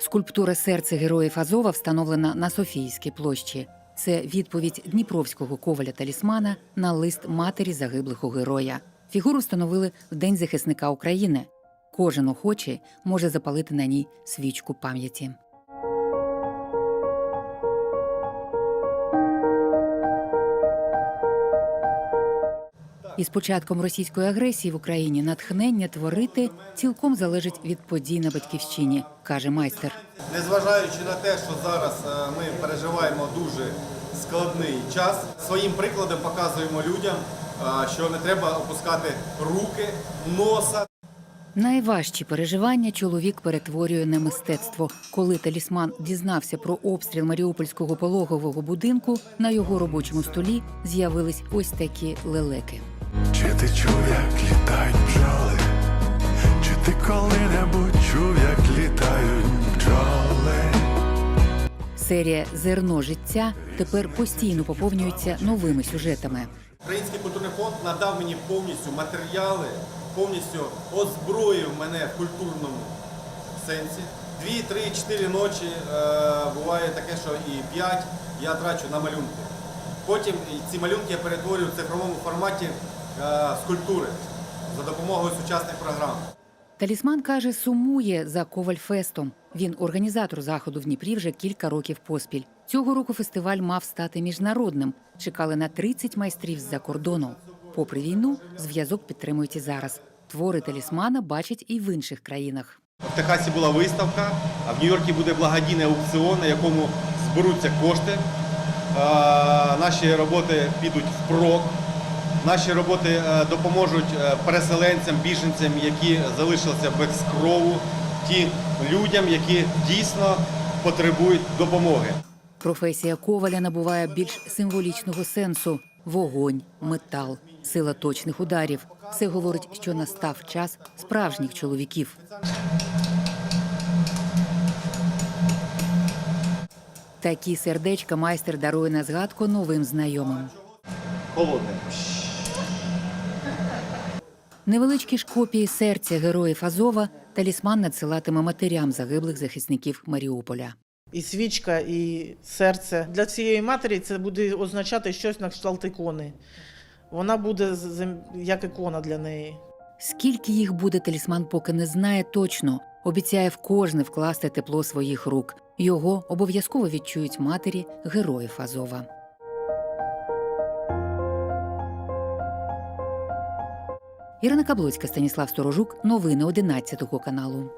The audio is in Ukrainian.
Скульптура серце героїв Азова встановлена на Софійській площі. Це відповідь дніпровського коваля талісмана на лист матері загиблого героя. Фігуру встановили в День захисника України. Кожен охочий може запалити на ній свічку пам'яті. Із початком російської агресії в Україні натхнення творити цілком залежить від подій на батьківщині, каже майстер. Незважаючи на те, що зараз е, ми переживаємо дуже складний час, своїм прикладом показуємо людям, е, що не треба опускати руки, носа. Найважчі переживання чоловік перетворює на мистецтво. Коли талісман дізнався про обстріл маріупольського пологового будинку, на його робочому столі з'явились ось такі лелеки. Ти чув, як літають бджоли? Чи ти коли-небудь чув, як літають бджоли? Серія Зерно життя тепер постійно поповнюється новими сюжетами. Український культурний фонд надав мені повністю матеріали, повністю озброїв мене в культурному сенсі. Дві, три, чотири ночі е, буває таке, що і п'ять я трачу на малюнки. Потім ці малюнки я перетворюю в цифровому форматі скульптури за допомогою сучасних програм. Талісман каже, сумує за Ковальфестом. Він організатор заходу в Дніпрі вже кілька років поспіль. Цього року фестиваль мав стати міжнародним. Чекали на 30 майстрів з-за кордону. Попри війну, зв'язок підтримують і зараз. Твори талісмана бачать і в інших країнах. В Техасі була виставка, а в Нью-Йорку буде благодійний аукціон, на якому зберуться кошти. Е, Наші роботи підуть впрок. Наші роботи е, допоможуть е, переселенцям, біженцям, які залишилися без крову, ті людям, які дійсно потребують допомоги. Професія коваля набуває більш символічного сенсу: вогонь, метал, сила точних ударів. Це говорить, що настав час справжніх чоловіків. Такі сердечка майстер дарує на згадку новим знайомим. Холодне. Невеличкі ж копії серця героїв Азова талісман надсилатиме матерям загиблих захисників Маріуполя. І свічка, і серце. Для цієї матері це буде означати щось на кшталт ікони. Вона буде як ікона для неї. Скільки їх буде, талісман поки не знає точно. Обіцяє в кожне вкласти тепло своїх рук. Його обов'язково відчують матері героїв Азова. Ірина Каблоцька, Станіслав Сторожук. Новини 11 каналу.